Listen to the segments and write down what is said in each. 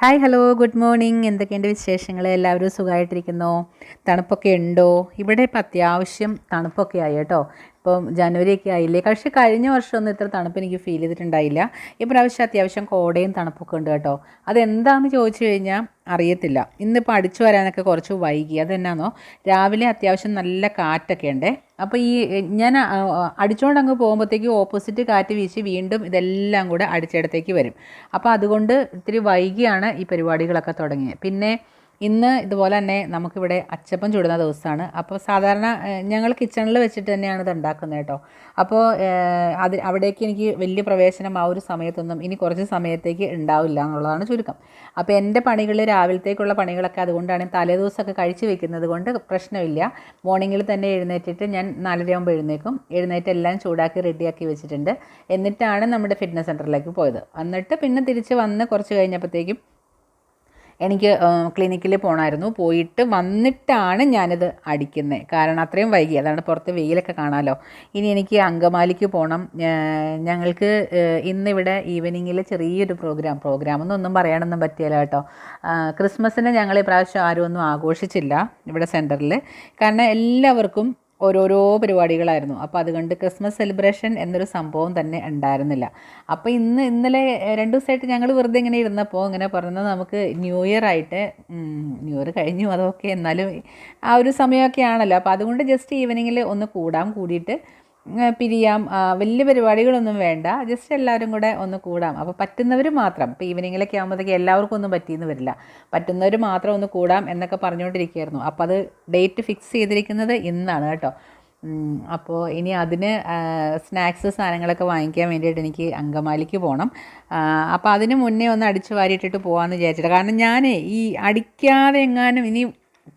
Hi hello good morning. എന്തൊക്കെയുണ്ട് വിശേഷങ്ങൾ എല്ലാവരും സുഖമായിട്ടിരിക്കുന്നോ? തണുപ്പൊക്കെ ഉണ്ടോ? ഇവിടെ ഇപ്പം അത്യാവശ്യം തണുപ്പൊക്കെ ആയി കേട്ടോ. ഇപ്പം ജനുവരി ഒക്കെ ആയില്ലേ? പക്ഷേ കഴിഞ്ഞ വർഷമൊന്നും ഇത്ര തണുപ്പ് എനിക്ക് ഫീൽ ചെയ്തിട്ടുണ്ടായില്ല. ഇപ്രാവശ്യം അത്യാവശ്യം കോടയും തണുപ്പൊക്കെ ഉണ്ട് കേട്ടോ. അതെന്താണെന്ന് ചോദിച്ചു കഴിഞ്ഞാൽ അറിയത്തില്ല. ഇന്നിപ്പോൾ അടിച്ചു വരാനൊക്കെ കുറച്ച് വൈകി. അതെന്നാന്നോ? രാവിലെ അത്യാവശ്യം നല്ല കാറ്റൊക്കെ ഉണ്ട്. അപ്പോൾ ഈ ഞാൻ അടിച്ചുകൊണ്ട് അങ്ങ് പോകുമ്പോഴത്തേക്ക് ഓപ്പോസിറ്റ് കാറ്റ് വീശി വീണ്ടും ഇതെല്ലാം കൂടെ അടിച്ചിടത്തേക്ക് വരും. അപ്പോൾ അതുകൊണ്ട് ഇത്തിരി വൈകിയാണ് ഈ പരിപാടികളൊക്കെ തുടങ്ങിയത്. പിന്നെ ഇന്ന് ഇതുപോലെ തന്നെ നമുക്കിവിടെ അച്ചപ്പം ചുടുന്ന ദിവസമാണ്. അപ്പോൾ സാധാരണ ഞങ്ങൾ കിച്ചണിൽ വെച്ചിട്ട് തന്നെയാണ് ഇത് ഉണ്ടാക്കുന്നത് കേട്ടോ. അപ്പോൾ അത് അവിടേക്ക് എനിക്ക് വലിയ പ്രവേശനം ആ ഒരു സമയത്തൊന്നും ഇനി കുറച്ച് സമയത്തേക്ക് ഉണ്ടാവില്ല എന്നുള്ളതാണ് ചുരുക്കം. അപ്പോൾ എന്റെ പണികളിൽ രാവിലത്തേക്കുള്ള പണികളൊക്കെ അതുകൊണ്ടാണ് തലേദിവസമൊക്കെ കഴിച്ച് വെക്കുന്നത് കൊണ്ട് പ്രശ്നമില്ല. മോർണിംഗിൽ തന്നെ എഴുന്നേറ്റിട്ട് ഞാൻ നാലരയാകുമ്പോൾ എഴുന്നേക്കും. എഴുന്നേറ്റ് എല്ലാം ചൂടാക്കി റെഡിയാക്കി വെച്ചിട്ടുണ്ട്. എന്നിട്ടാണ് നമ്മുടെ ഫിറ്റ്നസ് സെന്ററിലേക്ക് പോയത്. എന്നിട്ട് പിന്നെ തിരിച്ച് വന്ന് കുറച്ച് കഴിഞ്ഞപ്പോഴത്തേക്കും എനിക്ക് ക്ലിനിക്കിൽ പോകണമായിരുന്നു പോയിട്ട് വന്നിട്ടാണ് ഞാനിത് അടിക്കുന്നത് കാരണം അത്രയും വൈകി. അതാണ് പുറത്ത് വെയിലൊക്കെ കാണാമല്ലോ ഇനി എനിക്ക് അങ്കമാലിക്ക് പോകണം ഞങ്ങൾക്ക് ഇന്നിവിടെ ഈവനിങ്ങിൽ ചെറിയൊരു പ്രോഗ്രാം. പ്രോഗ്രാം എന്നൊന്നും പറയാനൊന്നും പറ്റിയില്ല കേട്ടോ. ക്രിസ്മസിന് ഞങ്ങൾ ഇപ്രാവശ്യം ആരും ഒന്നും ആഘോഷിച്ചില്ല ഇവിടെ സെന്ററിൽ കാരണം എല്ലാവർക്കും ഓരോരോ പരിപാടികളായിരുന്നു. അപ്പോൾ അതുകൊണ്ട് ക്രിസ്മസ് സെലിബ്രേഷൻ എന്നൊരു സംഭവം തന്നെ ഉണ്ടായിരുന്നില്ല. അപ്പോൾ ഇന്ന് ഇന്നലെ രണ്ടു ദിവസമായിട്ട് ഞങ്ങൾ വെറുതെ ഇങ്ങനെ ഇരുന്നപ്പോൾ ഇങ്ങനെ പറഞ്ഞത് നമുക്ക് ന്യൂ ഇയർ ആയിട്ട് ന്യൂ ഇയർ കഴിഞ്ഞു അതൊക്കെ എന്നാലും ആ ഒരു സമയമൊക്കെ ആണല്ലോ. അപ്പോൾ അതുകൊണ്ട് ജസ്റ്റ് ഈവനിങ്ങിൽ ഒന്ന് കൂടാം കൂടിയിട്ട് പിരിയാം വലിയ പരിപാടികളൊന്നും വേണ്ട. ജസ്റ്റ് എല്ലാവരും കൂടെ ഒന്ന് കൂടാം. അപ്പോൾ പറ്റുന്നവർ മാത്രം. ഇപ്പോൾ ഈവനിങ്ങിലൊക്കെ ആകുമ്പോഴത്തേക്ക് എല്ലാവർക്കും ഒന്നും പറ്റിയെന്ന് വരില്ല. പറ്റുന്നവർ മാത്രം ഒന്ന് കൂടാം എന്നൊക്കെ പറഞ്ഞുകൊണ്ടിരിക്കുകയായിരുന്നു. അപ്പോൾ അത് ഡേറ്റ് ഫിക്സ് ചെയ്തിരിക്കുന്നത് ഇന്നാണ് കേട്ടോ. അപ്പോൾ ഇനി അതിന് സ്നാക്സ് സാധനങ്ങളൊക്കെ വാങ്ങിക്കാൻ വേണ്ടിയിട്ട് എനിക്ക് അങ്കമാലിക്ക് പോകണം അപ്പോൾ അതിന് മുന്നേ ഒന്ന് അടിച്ച് വാരിയിട്ടിട്ട് പോകാമെന്ന് വിചാരിച്ചിട്ട്. കാരണം ഞാൻ ഈ അടിക്കാതെ എങ്ങാനും ഇനി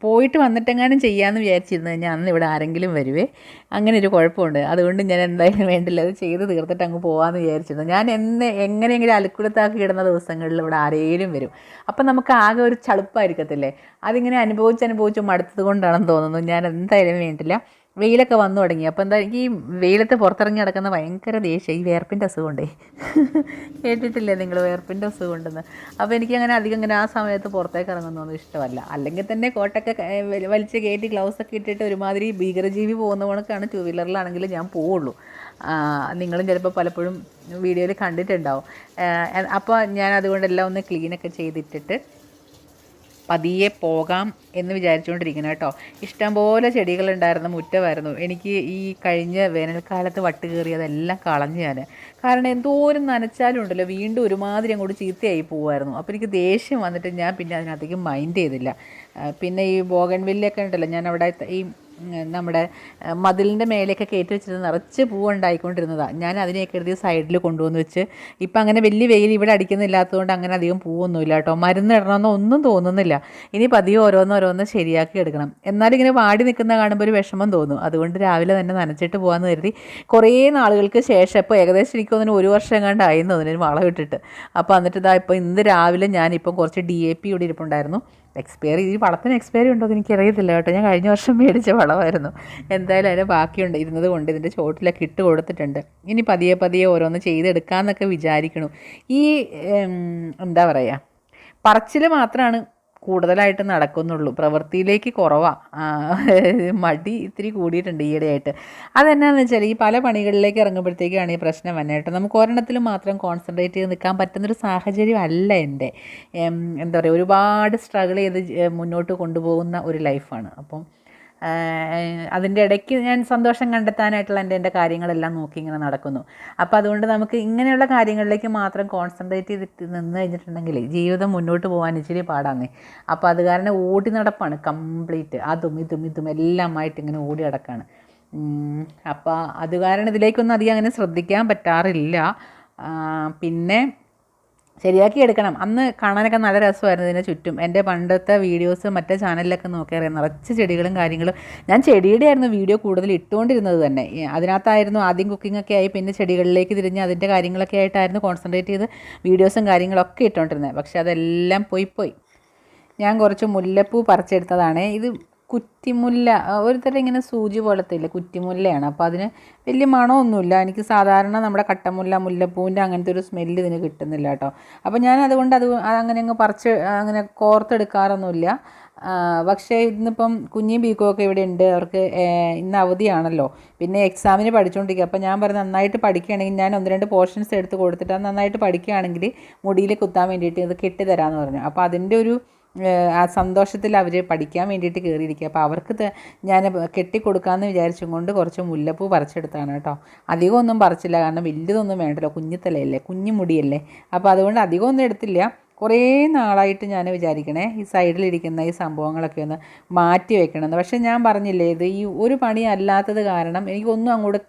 പോയിട്ട് വന്നിട്ടെങ്ങാനും ചെയ്യാമെന്ന് വിചാരിച്ചിരുന്നു കഴിഞ്ഞാൽ അന്ന് ഇവിടെ ആരെങ്കിലും വരുവേ. അങ്ങനെ ഒരു കുഴപ്പമുണ്ട്. അതുകൊണ്ട് ഞാൻ എന്തായാലും വേണ്ടില്ല. അത് ചെയ്ത് തീർത്തിട്ട് അങ്ങ് പോകാമെന്ന് വിചാരിച്ചിരുന്നു. ഞാൻ എന്ന് എങ്ങനെയെങ്കിലും അലുക്കുളത്താക്കി ഇടുന്ന ദിവസങ്ങളിൽ ഇവിടെ ആരേലും വരും. അപ്പം നമുക്ക് ആകെ ഒരു ചളുപ്പായിരിക്കത്തില്ലേ? അതിങ്ങനെ അനുഭവിച്ച് അനുഭവിച്ച് മടുത്തത് കൊണ്ടാണെന്ന് തോന്നുന്നു. ഞാൻ എന്തായാലും വേണ്ടില്ല. വെയിലൊക്കെ വന്നു തുടങ്ങി. അപ്പോൾ എന്താ എനിക്ക് ഈ വെയിലത്ത് പുറത്തിറങ്ങി നടക്കുന്ന ഭയങ്കര ദേഷ്യം. ഈ വേർപ്പിന്റെ അസുഖം കൊണ്ടേ കേട്ടിട്ടില്ലേ നിങ്ങൾ വേർപ്പിന്റെ അസുഖം ഉണ്ടെന്ന്? അപ്പോൾ എനിക്ക് അങ്ങനെ അധികം ഇങ്ങനെ ആ സമയത്ത് പുറത്തേക്ക് ഇറങ്ങുന്നൊന്നും ഇഷ്ടമല്ല. അല്ലെങ്കിൽ തന്നെ കോട്ടൊക്കെ വലിച്ച് കയറ്റി ഗ്ലൗസ് ഒക്കെ ഇട്ടിട്ട് ഒരുമാതിരി ഭീകരജീവി പോകുന്ന കണക്കാണ് ടൂ വീലറിലാണെങ്കിൽ ഞാൻ പോവുള്ളൂ. നിങ്ങളും ചിലപ്പോൾ പലപ്പോഴും വീഡിയോയിൽ കണ്ടിട്ടുണ്ടാവും. അപ്പോൾ ഞാൻ അതുകൊണ്ടെല്ലാം ഒന്ന് ക്ലീനൊക്കെ ചെയ്തിട്ടിട്ട് പതിയെ പോകാം എന്ന് വിചാരിച്ചുകൊണ്ടിരിക്കുന്നു കേട്ടോ. ഇഷ്ടംപോലെ ചെടികളുണ്ടായിരുന്ന മുറ്റമായിരുന്നു. എനിക്ക് ഈ കഴിഞ്ഞ വേനൽക്കാലത്ത് വട്ട് കയറിയതെല്ലാം കളഞ്ഞു ഞാൻ കാരണം എന്തോരം നനച്ചാലും ഉണ്ടല്ലോ വീണ്ടും ഒരുമാതിരി അങ്ങോട്ട് ചീത്തയായി പോകുമായിരുന്നു അപ്പോൾ എനിക്ക് ദേഷ്യം വന്നിട്ട് ഞാൻ പിന്നെ അതിനകത്തേക്ക് മൈൻഡ് ചെയ്തില്ല. പിന്നെ ഈ ബോഗൻവില്ലൊക്കെ ഉണ്ടല്ലോ ഞാൻ അവിടെ ഈ നമ്മുടെ മതിലിന്റെ മേലെയൊക്കെ കയറ്റി വെച്ചിട്ട് നിറച്ച് പൂവുണ്ടായിക്കൊണ്ടിരുന്നതാണ് ഞാൻ അതിനെയൊക്കെ എഴുതി സൈഡിൽ കൊണ്ടുവന്ന് വെച്ച് ഇപ്പം അങ്ങനെ വലിയ വെയിൽ ഇവിടെ അടിക്കുന്നില്ലാത്തതുകൊണ്ട് അങ്ങനെ അധികം പൂവൊന്നുമില്ല കേട്ടോ. മരുന്ന് ഇടണമെന്നോ ഒന്നും തോന്നുന്നില്ല. ഇനി പതിയെ ഓരോന്നോരോന്ന് ശരിയാക്കി എടുക്കണം. എന്നാലും ഇങ്ങനെ വാടി നിൽക്കുന്ന കാണുമ്പോൾ ഒരു വിഷമം തോന്നും. അതുകൊണ്ട് രാവിലെ തന്നെ നനച്ചിട്ട് പോകാമെന്ന് കരുതി കുറേ നാളുകൾക്ക് ശേഷം ഇപ്പോൾ ഏകദേശം എനിക്ക് തോന്നുന്നു ഒരു വർഷം കണ്ടായിരുന്നു അതിന് വളം ഇട്ടിട്ട് അപ്പോൾ എന്നിട്ട് ഇതാ ഇപ്പോൾ ഇന്ന് രാവിലെ ഞാനിപ്പം കുറച്ച് ഡി എ പി ഇവിടെ ഇരിപ്പുണ്ടായിരുന്നു. എക്സ്പയറി ഈ വളത്തിന് എക്സ്പയറി ഉണ്ടോ എന്ന് എനിക്കറിയത്തില്ല കേട്ടോ. ഞാൻ കഴിഞ്ഞ വർഷം മേടിച്ച വളമായിരുന്നു. എന്തായാലും അതിന് ബാക്കിയുണ്ട്. ഇരുന്നത് കൊണ്ട് ഇതിന്റെ ചോട്ടിലൊക്കെ ഇട്ട് കൊടുത്തിട്ടുണ്ട്. ഇനി പതിയെ പതിയെ ഓരോന്ന് ചെയ്തെടുക്കാമെന്നൊക്കെ വിചാരിക്കണു. ഈ എന്താ പറയുക പറച്ചിൽ മാത്രമാണ് കൂടുതലായിട്ട് നടക്കുന്നുള്ളൂ. പ്രവൃത്തിയിലേക്ക് കുറവാണ് മടി ഇത്തിരി കൂടിയിട്ടുണ്ട് ഈയിടെയായിട്ട്. അതെന്നാന്ന് വെച്ചാൽ ഈ പല പണികളിലേക്ക് ഇറങ്ങുമ്പോഴത്തേക്കാണ് ഈ പ്രശ്നം വന്നത് കേട്ടോ നമുക്ക് ഒരെണ്ണത്തിൽ മാത്രം കോൺസെൻട്രേറ്റ് ചെയ്ത് നിൽക്കാൻ പറ്റുന്നൊരു സാഹചര്യം അല്ല എന്റെ. എന്താ പറയുക ഒരുപാട് സ്ട്രഗിൾ ചെയ്ത് മുന്നോട്ട് കൊണ്ടുപോകുന്ന ഒരു ലൈഫാണ് അപ്പം അതിന്റെ ഇടയ്ക്ക് ഞാൻ സന്തോഷം കണ്ടെത്താനായിട്ടുള്ള എന്റെ എന്റെ കാര്യങ്ങളെല്ലാം നോക്കി ഇങ്ങനെ നടക്കുന്നു. അപ്പോൾ അതുകൊണ്ട് നമുക്ക് ഇങ്ങനെയുള്ള കാര്യങ്ങളിലേക്ക് മാത്രം കോൺസെൻട്രേറ്റ് ചെയ്തിട്ട് നിന്ന് കഴിഞ്ഞിട്ടുണ്ടെങ്കിൽ ജീവിതം മുന്നോട്ട് പോകാൻ ഇച്ചിരി പാടാന്നേ അപ്പോൾ അത് കാരണം ഓടി നടപ്പാണ് കംപ്ലീറ്റ് അതും ഇതും ഇതും എല്ലാമായിട്ട് ഇങ്ങനെ ഓടി നടക്കാണ്. അപ്പോൾ അത് കാരണം ഇതിലേക്കൊന്നും അധികം അങ്ങനെ ശ്രദ്ധിക്കാൻ പറ്റാറില്ല. പിന്നെ ശരിയാക്കി എടുക്കണം. അന്ന് കാണാനൊക്കെ നല്ല രസമായിരുന്നു ഇതിന് ചുറ്റും. എന്റെ പണ്ടത്തെ വീഡിയോസ് മറ്റേ ചാനലിലൊക്കെ നോക്കിയറിയാം. നിറച്ച് ചെടികളും കാര്യങ്ങളും. ഞാൻ ചെടിയുടെ ആയിരുന്നു വീഡിയോ കൂടുതൽ ഇട്ടുകൊണ്ടിരുന്നത് തന്നെ. അതിനകത്തായിരുന്നു ആദ്യം കുക്കിംഗ് ഒക്കെ ആയി പിന്നെ ചെടികളിലേക്ക് തിരിഞ്ഞ് അതിന്റെ കാര്യങ്ങളൊക്കെ ആയിട്ടായിരുന്നു കോൺസെൻട്രേറ്റ് ചെയ്ത് വീഡിയോസും കാര്യങ്ങളൊക്കെ ഇട്ടുകൊണ്ടിരുന്നത് പക്ഷേ അതെല്ലാം പോയി പോയി. ഞാൻ കുറച്ച് മുല്ലപ്പൂ പറിച്ചെടുത്തതാണ്. ഇത് കുറ്റിമുല്ല ഒരു തരം ഇങ്ങനെ സൂചി പോലത്തെ ഇല്ല കുറ്റിമുല്ലയാണ്. അപ്പോൾ അതിന് വലിയ മണമൊന്നുമില്ല. എനിക്ക് സാധാരണ നമ്മുടെ കട്ടമുല്ല മുല്ലപ്പൂവിന്റെ അങ്ങനത്തെ ഒരു സ്മെല്ല് ഇതിന് കിട്ടുന്നില്ല കേട്ടോ. അപ്പോൾ ഞാൻ അതുകൊണ്ട് അത് അങ്ങനെ അങ്ങ് പറിച്ച് അങ്ങനെ കോർത്തെടുക്കാറൊന്നുമില്ല. പക്ഷേ ഇന്നിപ്പം കുഞ്ഞി ബീക്കോക്കെ ഇവിടെ ഉണ്ട്. അവർക്ക് ഇന്ന് അവധിയാണല്ലോ. പിന്നെ എക്സാമിന് പഠിച്ചുകൊണ്ടിരിക്കുക അപ്പോൾ ഞാൻ പറഞ്ഞു നന്നായിട്ട് പഠിക്കുകയാണെങ്കിൽ ഞാൻ ഒന്ന് രണ്ട് പോർഷൻസ് എടുത്ത് കൊടുത്തിട്ട് നന്നായിട്ട് പഠിക്കുകയാണെങ്കിൽ മുടിയിൽ കുത്താൻ വേണ്ടിയിട്ട് ഇത് കെട്ടിത്തരാമെന്ന് പറഞ്ഞു. അപ്പോൾ അതിന്റെ ഒരു ആ സന്തോഷത്തിൽ അവർ പഠിക്കാൻ വേണ്ടിയിട്ട് കയറിയിരിക്കുക അപ്പോൾ അവർക്ക് ഞാൻ കെട്ടിക്കൊടുക്കാമെന്ന് വിചാരിച്ചും കൊണ്ട് കുറച്ച് മുല്ലപ്പൂ പറിച്ചെടുത്താണ് കേട്ടോ. അധികം ഒന്നും പറിച്ചില്ല. കാരണം വലിയതൊന്നും വേണ്ടല്ലോ. കുഞ്ഞിത്തലയല്ലേ? കുഞ്ഞു മുടിയല്ലേ അപ്പോൾ അതുകൊണ്ട് അധികം ഒന്നും എടുത്തില്ല. കുറേ നാളായിട്ട് ഞാൻ വിചാരിക്കണേ ഈ സൈഡിലിരിക്കുന്ന ഈ സംഭവങ്ങളൊക്കെ ഒന്ന് മാറ്റി വെക്കണമെന്ന്. പക്ഷേ ഞാൻ പറഞ്ഞില്ലേ ഇത് ഈ ഒരു പണി അല്ലാത്തത് കാരണം എനിക്കൊന്നും അങ്ങോട്ട്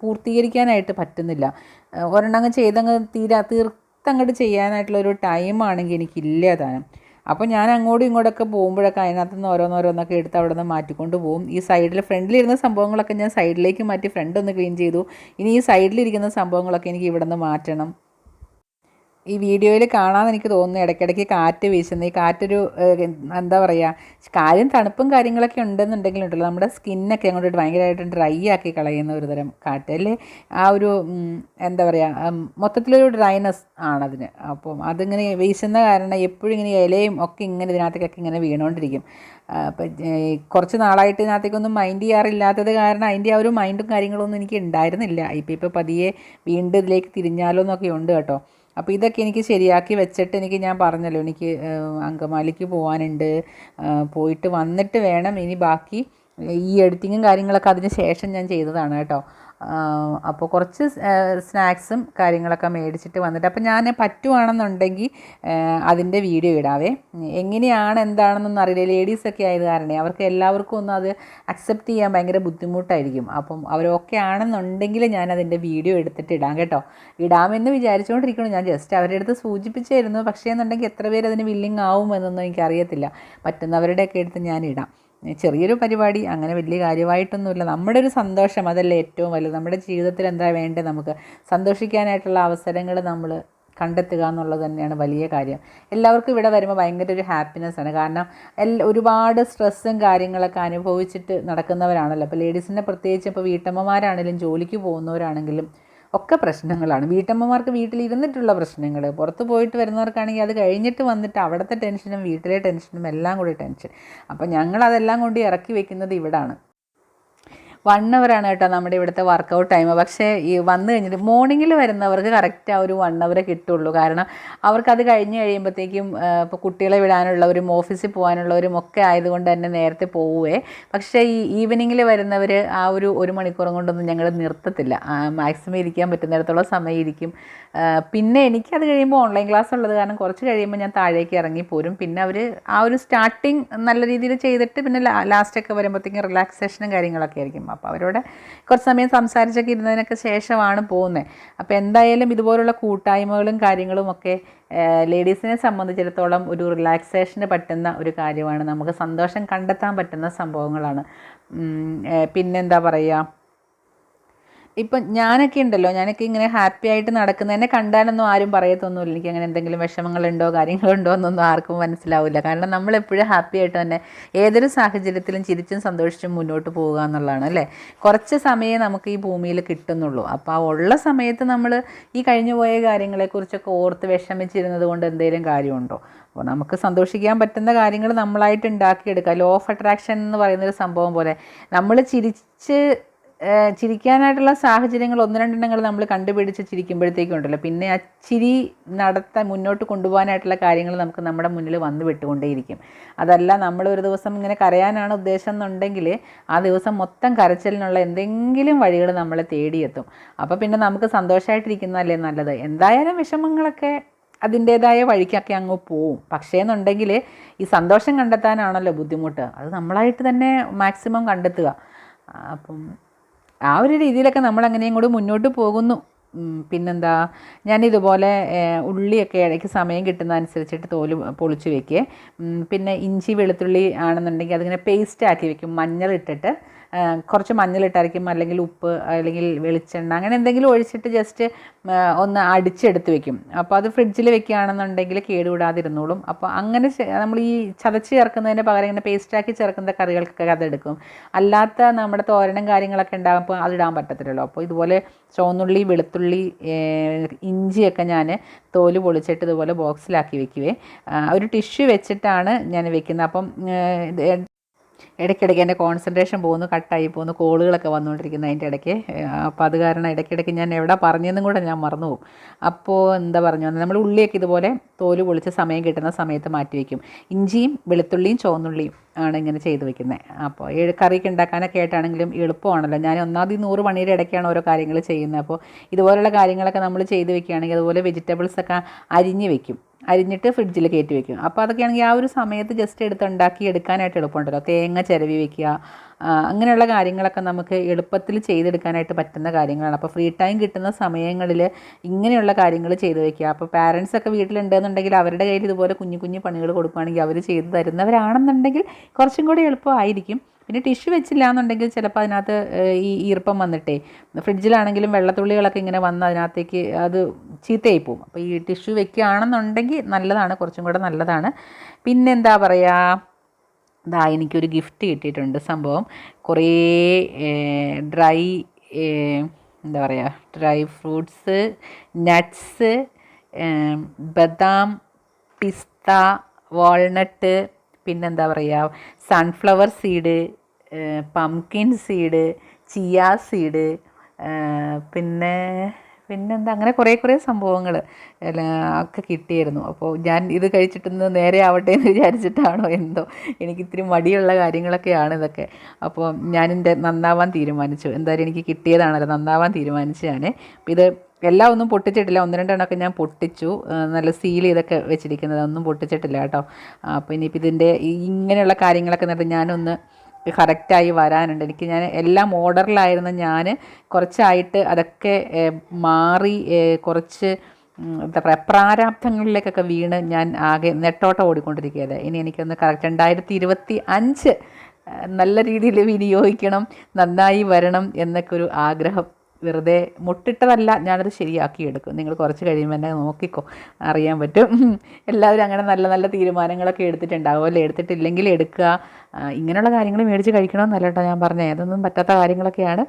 പൂർത്തീകരിക്കാനായിട്ട് പറ്റുന്നില്ല. ഏഹ്, ഒരെണ്ണം അങ്ങ് ചെയ്തങ്ങ് തീരാ തീർത്തങ്ങോട്ട് ചെയ്യാനായിട്ടുള്ളൊരു ടൈമാണെങ്കിൽ എനിക്കില്ല താനും. അപ്പോൾ ഞാൻ അങ്ങോട്ടും ഇങ്ങോട്ടൊക്കെ പോകുമ്പോഴൊക്കെ അതിനകത്ത് നിന്ന് ഓരോന്നോരോന്നൊക്കെ എടുത്ത് അവിടെ നിന്ന് മാറ്റിക്കൊണ്ട് പോകും. ഈ സൈഡിൽ ഫ്രണ്ടിലിരുന്ന സംഭവങ്ങളൊക്കെ ഞാൻ സൈഡിലേക്ക് മാറ്റി ഫ്രണ്ട് ഒന്ന് ക്ലീൻ ചെയ്തു. ഇനി ഈ സൈഡിലിരിക്കുന്ന സംഭവങ്ങളൊക്കെ എനിക്ക് ഇവിടെ നിന്ന് മാറ്റണം. ഈ വീഡിയോയിൽ കാണാമെന്ന് എനിക്ക് തോന്നുന്നു ഇടയ്ക്കിടയ്ക്ക് കാറ്റ് വീശുന്നു. ഈ കാറ്റൊരു എന്താ പറയുക കാര്യം തണുപ്പും കാര്യങ്ങളൊക്കെ ഉണ്ടെന്നുണ്ടെങ്കിലും ഉണ്ടല്ലോ നമ്മുടെ സ്കിന്നൊക്കെ അങ്ങോട്ട് ഭയങ്കരമായിട്ട് ഡ്രൈ ആക്കി കളയുന്ന ഒരു തരം കാറ്റ് അല്ലേ? ആ ഒരു എന്താ പറയുക മൊത്തത്തിലൊരു ഡ്രൈനെസ് ആണതിന് അപ്പം അതിങ്ങനെ വീശുന്ന കാരണം എപ്പോഴും ഇങ്ങനെ ഇലയും ഒക്കെ ഇങ്ങനെ ഇതിനകത്തേക്കൊക്കെ ഇങ്ങനെ വീണുകൊണ്ടിരിക്കും അപ്പം കുറച്ച് നാളായിട്ട് ഇതിനകത്തേക്കൊന്നും മൈൻഡ് ചെയ്യാറില്ലാത്തത് കാരണം അതിന്റെ ആ ഒരു മൈൻഡും കാര്യങ്ങളൊന്നും എനിക്ക് ഉണ്ടായിരുന്നില്ല. ഇപ്പം ഇപ്പോൾ പതിയെ വീണ്ടും ഇതിലേക്ക് തിരിഞ്ഞാലോ എന്നൊക്കെ ഉണ്ട് കേട്ടോ. അപ്പോൾ ഇതൊക്കെ എനിക്ക് ശരിയാക്കി വെച്ചിട്ട് എനിക്ക് ഞാൻ പറഞ്ഞല്ലോ എനിക്ക് അങ്കമാലിക്ക് പോകാനുണ്ട് പോയിട്ട് വന്നിട്ട് വേണം ഇനി ബാക്കി ഈ എഡിറ്റിങ്ങും കാര്യങ്ങളൊക്കെ അതിന് ശേഷം ഞാൻ ചെയ്തതാണ് കേട്ടോ. അപ്പോൾ കുറച്ച് സ്നാക്സും കാര്യങ്ങളൊക്കെ മേടിച്ചിട്ട് വന്നിട്ട് അപ്പോൾ ഞാൻ പറ്റുവാണെന്നുണ്ടെങ്കിൽ അതിന്റെ വീഡിയോ ഇടാവേ. എങ്ങനെയാണ് എന്താണെന്നൊന്നും അറിയില്ല. ലേഡീസൊക്കെ ആയത് കാരണേ അവർക്ക് എല്ലാവർക്കും ഒന്നും അത് അക്സെപ്റ്റ് ചെയ്യാൻ ഭയങ്കര ബുദ്ധിമുട്ടായിരിക്കും. അപ്പം അവരൊക്കെ ആണെന്നുണ്ടെങ്കിൽ ഞാൻ അതിന്റെ വീഡിയോ എടുത്തിട്ട് ഇടാം കേട്ടോ. ഇടാമെന്ന് വിചാരിച്ചുകൊണ്ടിരിക്കണം ഞാൻ ജസ്റ്റ് അവരുടെ അടുത്ത് സൂചിപ്പിച്ചായിരുന്നു പക്ഷേ എന്നുണ്ടെങ്കിൽ എത്ര പേര് അതിന് വില്ലിങ് ആവുമെന്നൊന്നും എനിക്കറിയത്തില്ല. പറ്റുന്നവരുടെയൊക്കെ എടുത്ത് ഞാൻ ഇടാം. ചെറിയൊരു പരിപാടി അങ്ങനെ വലിയ കാര്യമായിട്ടൊന്നുമില്ല. നമ്മുടെ ഒരു സന്തോഷം അതല്ലേ ഏറ്റവും വലുത്. നമ്മുടെ ജീവിതത്തിൽ എന്താ വേണ്ടത് നമുക്ക്? സന്തോഷിക്കാനായിട്ടുള്ള അവസരങ്ങൾ നമ്മൾ കണ്ടെത്തുക എന്നുള്ളത് തന്നെയാണ് വലിയ കാര്യം. എല്ലാവർക്കും ഇവിടെ വരുമ്പോൾ ഭയങ്കര ഒരു ഹാപ്പിനെസ് ആണ്. കാരണം എല്ലാ ഒരുപാട് സ്ട്രെസ്സും കാര്യങ്ങളൊക്കെ അനുഭവിച്ചിട്ട് നടക്കുന്നവരാണല്ലോ. അപ്പോൾ ലേഡീസിനെ പ്രത്യേകിച്ച് ഇപ്പോൾ വീട്ടമ്മമാരാണെങ്കിലും ജോലിക്ക് പോകുന്നവരാണെങ്കിലും ഒക്കെ പ്രശ്നങ്ങളാണ്. വീട്ടമ്മമാർക്ക് വീട്ടിലിരുന്നിട്ടുള്ള പ്രശ്നങ്ങൾ പുറത്ത് പോയിട്ട് വരുന്നവർക്കാണെങ്കിൽ അത് കഴിഞ്ഞിട്ട് വന്നിട്ട് അവിടുത്തെ ടെൻഷനും വീട്ടിലെ ടെൻഷനും എല്ലാം കൂടി ടെൻഷൻ. അപ്പോൾ ഞങ്ങൾ അതെല്ലാം കൊണ്ട് ഇറക്കി വെക്കുന്നത് ഇവിടാണ്. വൺ ആണ് കേട്ടോ നമ്മുടെ ഇവിടുത്തെ വർക്കൗട്ട് ടൈം പക്ഷേ ഈ വന്നു കഴിഞ്ഞിട്ട് മോർണിംഗിൽ വരുന്നവർക്ക് കറക്റ്റ് ആ ഒരു വൺ അവർ കിട്ടുള്ളൂ. കാരണം അവർക്കത് കഴിഞ്ഞ് കഴിയുമ്പോഴത്തേക്കും ഇപ്പോൾ കുട്ടികളെ വിടാനുള്ളവരും ഓഫീസിൽ പോകാനുള്ളവരും ഒക്കെ ആയതുകൊണ്ട് തന്നെ നേരത്തെ പോവുകയെ പക്ഷേ ഈ ഈവനിങ്ങിൽ വരുന്നവർ ആ ഒരു ഒരു മണിക്കൂറും കൊണ്ടൊന്നും ഞങ്ങൾ നിർത്തത്തില്ല. മാക്സിമം ഇരിക്കാൻ പറ്റുന്നിടത്തോളം സമയം ഇരിക്കും പിന്നെ എനിക്കത് കഴിയുമ്പോൾ ഓൺലൈൻ ക്ലാസ് ഉള്ളത് കാരണം കുറച്ച് കഴിയുമ്പോൾ ഞാൻ താഴേക്ക് ഇറങ്ങി പോരും. പിന്നെ അവർ ആ ഒരു സ്റ്റാർട്ടിങ് നല്ല രീതിയിൽ ചെയ്തിട്ട് പിന്നെ ലാസ്റ്റൊക്കെ വരുമ്പോഴത്തേക്കും റിലാക്സേഷനും കാര്യങ്ങളൊക്കെ ആയിരിക്കും. അപ്പോൾ അവരോട് കുറച്ച് സമയം സംസാരിച്ചൊക്കെ ഇരുന്നതിനൊക്കെ ശേഷമാണ് പോകുന്നത്. അപ്പോൾ എന്തായാലും ഇതുപോലുള്ള കൂട്ടായ്മകളും കാര്യങ്ങളും ഒക്കെ ലേഡീസിനെ സംബന്ധിച്ചിടത്തോളം ഒരു റിലാക്സേഷന് പറ്റുന്ന ഒരു കാര്യമാണ്. നമുക്ക് സന്തോഷം കണ്ടെത്താൻ പറ്റുന്ന സംഭവങ്ങളാണ്. പിന്നെന്താ പറയുക ഇപ്പം ഞാനൊക്കെ ഉണ്ടല്ലോ ഞാനൊക്കെ ഇങ്ങനെ ഹാപ്പി ആയിട്ട് നടക്കുന്ന എന്നെ കണ്ടാലൊന്നും ആരും പറയത്തൊന്നുമില്ല. എനിക്ക് അങ്ങനെ എന്തെങ്കിലും വിഷമങ്ങളുണ്ടോ കാര്യങ്ങളുണ്ടോ എന്നൊന്നും ആർക്കും മനസ്സിലാവില്ല. കാരണം നമ്മൾ എപ്പോഴും ഹാപ്പി ആയിട്ട് തന്നെ ഏതൊരു സാഹചര്യത്തിലും ചിരിച്ചും സന്തോഷിച്ചും മുന്നോട്ട് പോവുക എന്നുള്ളതാണ് അല്ലേ? കുറച്ച് സമയം നമുക്ക് ഈ ഭൂമിയിൽ കിട്ടുന്നുള്ളൂ. അപ്പോൾ ആ ഉള്ള സമയത്ത് നമ്മൾ ഈ കഴിഞ്ഞു പോയ കാര്യങ്ങളെക്കുറിച്ചൊക്കെ ഓർത്ത് വിഷമിച്ചിരുന്നത് കൊണ്ട് എന്തെങ്കിലും കാര്യമുണ്ടോ? അപ്പോൾ നമുക്ക് സന്തോഷിക്കാൻ പറ്റുന്ന കാര്യങ്ങൾ നമ്മളായിട്ട് ഉണ്ടാക്കിയെടുക്കുക. ലോ ഓഫ് അട്രാക്ഷൻ എന്ന് പറയുന്നൊരു സംഭവം പോലെ നമ്മൾ ചിരിച്ച് ചിരിക്കാനായിട്ടുള്ള സാഹചര്യങ്ങൾ ഒന്ന് രണ്ടെണ്ണങ്ങൾ നമ്മൾ കണ്ടുപിടിച്ച് ചിരിക്കുമ്പോഴത്തേക്കും ഉണ്ടല്ലോ പിന്നെ ആ ചിരി നടത്താൻ മുന്നോട്ട് കൊണ്ടുപോകാനായിട്ടുള്ള കാര്യങ്ങൾ നമുക്ക് നമ്മുടെ മുന്നിൽ വന്നു വിട്ടുകൊണ്ടേയിരിക്കും അതല്ല നമ്മൾ ഒരു ദിവസം ഇങ്ങനെ കരയാനാണ് ഉദ്ദേശം എന്നുണ്ടെങ്കിൽ ആ ദിവസം മൊത്തം കരച്ചിലിനുള്ള എന്തെങ്കിലും വഴികൾ നമ്മളെ തേടിയെത്തും. അപ്പോൾ പിന്നെ നമുക്ക് സന്തോഷമായിട്ടിരിക്കുന്നതല്ലേ നല്ലത്? എന്തായാലും വിഷമങ്ങളൊക്കെ അതിന്റേതായ വഴിക്കൊക്കെ അങ്ങ് പോവും. പക്ഷേ എന്നുണ്ടെങ്കിൽ ഈ സന്തോഷം കണ്ടെത്താനാണല്ലോ ബുദ്ധിമുട്ട്. അത് നമ്മളായിട്ട് തന്നെ മാക്സിമം കണ്ടെത്തുക. അപ്പം ആ ഒരു രീതിയിലൊക്കെ നമ്മൾ അങ്ങനെയും കൂടി മുന്നോട്ട് പോകുന്നു. പിന്നെന്താ? ഞാനിതുപോലെ ഉള്ളിയൊക്കെ ഇടയ്ക്ക് സമയം കിട്ടുന്നതനുസരിച്ചിട്ട് തോൽ പൊളിച്ചു വെക്കുക പിന്നെ ഇഞ്ചി വെളുത്തുള്ളി ആണെന്നുണ്ടെങ്കിൽ അതിങ്ങനെ പേസ്റ്റ് ആക്കി വെക്കും. മഞ്ഞളിട്ടിട്ട് കുറച്ച് മഞ്ഞളിട്ടായിരിക്കും അല്ലെങ്കിൽ ഉപ്പ് അല്ലെങ്കിൽ വെളിച്ചെണ്ണ അങ്ങനെ എന്തെങ്കിലും ഒഴിച്ചിട്ട് ജസ്റ്റ് ഒന്ന് അടിച്ചെടുത്ത് വെക്കും. അപ്പോൾ അത് ഫ്രിഡ്ജിൽ വെക്കുകയാണെന്നുണ്ടെങ്കിൽ കേടുകൂടാതിരുന്നോളും അപ്പോൾ അങ്ങനെ നമ്മൾ ഈ ചതച്ച് ചേർക്കുന്നതിന് പകരം ഇങ്ങനെ പേസ്റ്റാക്കി ചേർക്കുന്ന കറികൾക്കൊക്കെ അതെടുക്കും അല്ലാത്ത നമ്മുടെ തോരനും കാര്യങ്ങളൊക്കെ ഉണ്ടാകുമ്പോൾ അതിടാൻ പറ്റത്തില്ലല്ലോ. അപ്പോൾ ഇതുപോലെ ചുവന്നുള്ളി വെളുത്തുള്ളി ഇഞ്ചിയൊക്കെ ഞാൻ തോൽ പൊളിച്ചിട്ട് ഇതുപോലെ ബോക്സിലാക്കി വെക്കുവേ. ഒരു ടിഷ്യൂ വെച്ചിട്ടാണ് ഞാൻ വെക്കുന്നത്. അപ്പം ഇടയ്ക്കിടയ്ക്ക് എന്റെ കോൺസെൻട്രേഷൻ പോകുന്നു കട്ടായി പോകുന്നു കോളുകളൊക്കെ വന്നുകൊണ്ടിരിക്കുന്നു അതിന്റെ ഇടയ്ക്ക്. അപ്പോൾ അത് കാരണം ഇടയ്ക്കിടയ്ക്ക് ഞാൻ എവിടെ പറഞ്ഞതെന്നും കൂടെ ഞാൻ മറന്നു പോകും അപ്പോൾ എന്താ പറഞ്ഞു നമ്മൾ ഉള്ളിയൊക്കെ ഇതുപോലെ തോൽ പൊളിച്ച് സമയം കിട്ടുന്ന സമയത്ത് മാറ്റി വയ്ക്കും. ഇഞ്ചിയും വെളുത്തുള്ളിയും ചുവന്നുള്ളിയും ആണ് ഇങ്ങനെ ചെയ്ത് വെക്കുന്നത് അപ്പോൾ ഏഴ് കറിയൊക്കെ ഉണ്ടാക്കാനൊക്കെ ആയിട്ടാണെങ്കിലും എളുപ്പമാണല്ലോ. ഞാൻ ഒന്നാമത് നൂറ് മണിയുടെ ഇടയ്ക്കാണ് ഓരോ കാര്യങ്ങൾ ചെയ്യുന്നത്. അപ്പോൾ ഇതുപോലുള്ള കാര്യങ്ങളൊക്കെ നമ്മൾ ചെയ്ത് വെക്കുകയാണെങ്കിൽ അതുപോലെ വെജിറ്റബിൾസൊക്കെ അരിഞ്ഞ് വെക്കും അരിഞ്ഞിട്ട് ഫ്രിഡ്ജിൽ കയറ്റി വെക്കും. അപ്പോൾ അതൊക്കെയാണെങ്കിൽ ആ ഒരു സമയത്ത് ജസ്റ്റ് എടുത്ത് ഉണ്ടാക്കി എടുക്കാനായിട്ട് എളുപ്പമുണ്ടല്ലോ. തേങ്ങ ചിരവി വെക്കുക അങ്ങനെയുള്ള കാര്യങ്ങളൊക്കെ നമുക്ക് എളുപ്പത്തിൽ ചെയ്തെടുക്കാനായിട്ട് പറ്റുന്ന കാര്യങ്ങളാണ്. അപ്പോൾ ഫ്രീ ടൈം കിട്ടുന്ന സമയങ്ങളിൽ ഇങ്ങനെയുള്ള കാര്യങ്ങൾ ചെയ്ത് വെക്കുക. അപ്പോൾ പാരൻസ് ഒക്കെ വീട്ടിലുണ്ടെന്നുണ്ടെങ്കിൽ അവരുടെ കയ്യിൽ ഇതുപോലെ കുഞ്ഞു കുഞ്ഞു പണികൾ കൊടുക്കുകയാണെങ്കിൽ അവർ ചെയ്തു തരുന്നവരാണെന്നുണ്ടെങ്കിൽ കുറച്ചും കൂടി എളുപ്പമായിരിക്കും. പിന്നെ ടിഷ്യൂ വെച്ചില്ല എന്നുണ്ടെങ്കിൽ ചിലപ്പോൾ അതിനകത്ത് ഈ ഈർപ്പം വന്നിട്ടേ. ഫ്രിഡ്ജിലാണെങ്കിലും വെള്ളത്തുള്ളികളൊക്കെ ഇങ്ങനെ വന്ന് അതിനകത്തേക്ക് അത് ചീത്തയായി പോകും. അപ്പോൾ ഈ ടിഷ്യൂ വെക്കുകയാണെന്നുണ്ടെങ്കിൽ നല്ലതാണ് കുറച്ചും കൂടെ നല്ലതാണ്. പിന്നെന്താ പറയുക ഇതാ എനിക്കൊരു ഗിഫ്റ്റ് കിട്ടിയിട്ടുണ്ട് സംഭവം. കുറേ ഡ്രൈ എന്താ പറയുക ഡ്രൈ ഫ്രൂട്ട്സ് നട്ട്സ് ബദാം പിസ്ത വാൾനട്ട് പിന്നെന്താ പറയുക sunflower seed pumpkin seed chia seed പിന്നെ പിന്നെന്താ അങ്ങനെ കുറേ കുറേ സംഭവങ്ങൾ ഒക്കെ കിട്ടിയിരുന്നു. അപ്പോൾ ഞാൻ ഇത് കഴിച്ചിട്ടൊന്ന് നേരെ ആവട്ടെ എന്ന് വിചാരിച്ചിട്ടാണോ എന്തോ എനിക്ക് ഇത്തിരി മടിയുള്ള കാര്യങ്ങളൊക്കെയാണ് ഇതൊക്കെ. അപ്പോൾ ഞാനിന്റെ നന്നാവാൻ തീരുമാനിച്ചു. എന്തായാലും എനിക്ക് കിട്ടിയതാണല്ലോ നന്നാവാൻ തീരുമാനിച്ചു ഞാൻ അപ്പോൾ ഇത് എല്ലാം ഒന്നും പൊട്ടിച്ചിട്ടില്ല. ഒന്ന് രണ്ടെണ്ണമൊക്കെ ഞാൻ പൊട്ടിച്ചു. നല്ല സീൽ ചെയ്തൊക്കെ വെച്ചിരിക്കുന്നത്. ഒന്നും പൊട്ടിച്ചിട്ടില്ല കേട്ടോ. അപ്പോൾ ഇനിയിപ്പോൾ ഇതിന്റെ ഇങ്ങനെയുള്ള കാര്യങ്ങളൊക്കെ എന്നിട്ട് ഞാനൊന്ന് കറക്റ്റായി വരാനുണ്ട്. എനിക്ക് ഞാൻ എല്ലാം ഓർഡറിലായിരുന്ന. ഞാൻ കുറച്ചായിട്ട് അതൊക്കെ മാറി കുറച്ച് എന്താ പറയുക പ്രാരാബ്ധങ്ങളിലേക്കൊക്കെ വീണ് ഞാൻ ആകെ നെട്ടോട്ടം ഓടിക്കൊണ്ടിരിക്കുകയല്ലേ ഇനി എനിക്കൊന്ന് കറക്റ്റ് രണ്ടായിരത്തി ഇരുപത്തി അഞ്ച് നല്ല രീതിയിൽ വിനിയോഗിക്കണം നന്നായി വരണം എന്നൊക്കെ ഒരു ആഗ്രഹം വെറുതെ മുട്ടിട്ടതല്ല ഞാനത് ശരിയാക്കിയെടുക്കും നിങ്ങൾ കുറച്ച് കഴിയുമ്പോൾ തന്നെ നോക്കിക്കോ. അറിയാൻ പറ്റും. എല്ലാവരും അങ്ങനെ നല്ല നല്ല തീരുമാനങ്ങളൊക്കെ എടുത്തിട്ടുണ്ടാവും അല്ലേ? എടുത്തിട്ടില്ലെങ്കിൽ എടുക്കുക. ഇങ്ങനെയുള്ള കാര്യങ്ങൾ മേടിച്ച് കഴിക്കണമെന്നല്ല കേട്ടോ ഞാൻ പറഞ്ഞത്. അതൊന്നും പറ്റാത്ത കാര്യങ്ങളൊക്കെയാണ്.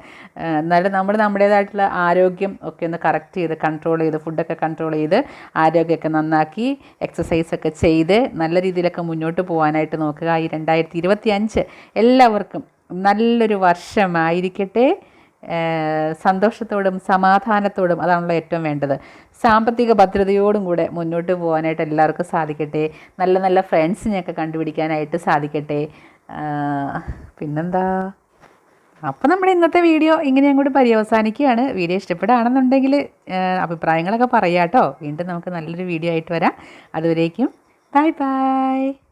എന്നാലും നമ്മൾ നമ്മുടേതായിട്ടുള്ള ആരോഗ്യം ഒക്കെ ഒന്ന് കറക്റ്റ് ചെയ്ത് കൺട്രോൾ ചെയ്ത് ഫുഡൊക്കെ കൺട്രോൾ ചെയ്ത് ആരോഗ്യമൊക്കെ നന്നാക്കി എക്സസൈസൊക്കെ ചെയ്ത് നല്ല രീതിയിലൊക്കെ മുന്നോട്ട് പോകാനായിട്ട് നോക്കുക. ഈ രണ്ടായിരത്തി എല്ലാവർക്കും നല്ലൊരു വർഷമായിരിക്കട്ടെ. സന്തോഷത്തോടും സമാധാനത്തോടും അതാണല്ലോ ഏറ്റവും വേണ്ടത്. സാമ്പത്തിക ഭദ്രതയോടും കൂടെ മുന്നോട്ട് പോകാനായിട്ട് എല്ലാവർക്കും സാധിക്കട്ടെ. നല്ല നല്ല ഫ്രണ്ട്സിനെയൊക്കെ കണ്ടുപിടിക്കാനായിട്ട് സാധിക്കട്ടെ. പിന്നെന്താ? അപ്പോൾ നമ്മുടെ ഇന്നത്തെ വീഡിയോ ഇങ്ങനെ അങ്ങോട്ട് പര്യവസാനിക്കുകയാണ്. വീഡിയോ ഇഷ്ടപ്പെടുകയാണെന്നുണ്ടെങ്കിൽ അഭിപ്രായങ്ങളൊക്കെ പറയാം കേട്ടോ വീണ്ടും നമുക്ക് നല്ലൊരു വീഡിയോ ആയിട്ട് വരാം. അതുവരേക്കും ബൈ ബൈ.